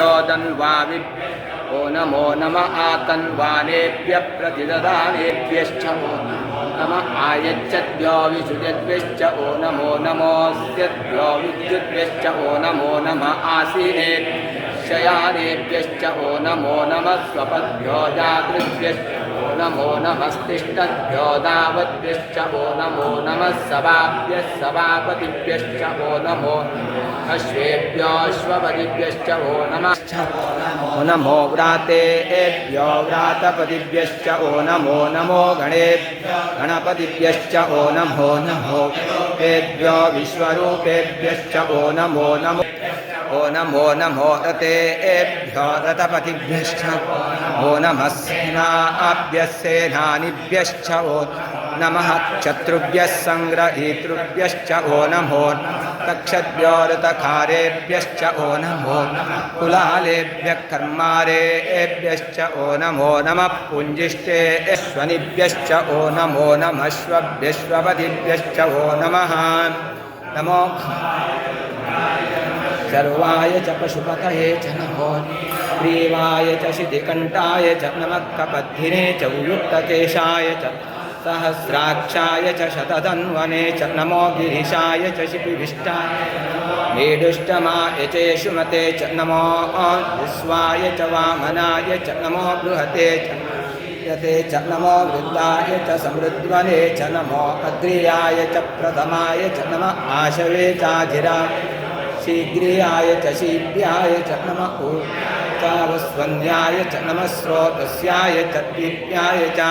योदन्वावि ओ नमो नम आतन्वानेभ्य प्रतिददानेभ्यश्च। ओ नम आयच्छद्भ्यो विशुद्भ्यश्च ओ नमो नमोऽस्यद्भ्यो विद्युद्भ्यश्च ओ नमो नम आसीने शयानेभ्यश्च ओ नमो नमः स्वपद्भ्यो जागृभ्यश्च ओ नमो नमस्तिष्ठद्भ्यो दावद्भ्यश्च ओ नमो नमः सभाभ्यः सभापतिभ्यश्च ओ नमो अश्वेभ्योऽश्वपतिभ्यश्च ओ नमः ओ नमो व्रातेभ्यो व्रातपतिभ्यश्च ओ नमो नमो गणेभ्यो गणपतिभ्यश्च ओ नमो नमो तेभ्यो विश्वरूपेभ्यश्च ओ नमो नमो ओ नमो नमो रतेभ्यो रतपतिभ्यश्च ओ नमः सेनाभ्यः सेनानिभ्यश्च ओ नमः शत्रुभ्यः सङ्ग्रहीतृभ्यश्च ओ नमो तक्षद्भ्यो ऋतखारेभ्यश्च ओ नमो कुलालेभ्यः कर्मारेभ्यश्च ओ नमो नमः। पुञ्जिष्टेश्वनिभ्यश्च ओ नमो नमः। श्वभ्यश्वपतिभ्यश्च ओ नमः। नमो सर्वाय च पशुपतये च नमो। ग्रीवाय च शितिकण्ठाय च नमः। कपद्धिने च उयुक्तकेशाय च सहस्राक्षाय च शतधन्वने च नमो गिरिशाय च शिपिविष्टाय मेढुष्टमाय च नमो विश्वाय च वामनाय च नमो बृहते च यते च नमो वृद्धाय च समृद्ध्वने च नमो अग्र्याय च प्रथमाय च नमः आशवे चाजिराय शीघ्रियाय च शीभ्याय च नमः ऊर्चावस्वन्याय च नमः स्रोतस्याय च दीप्याय च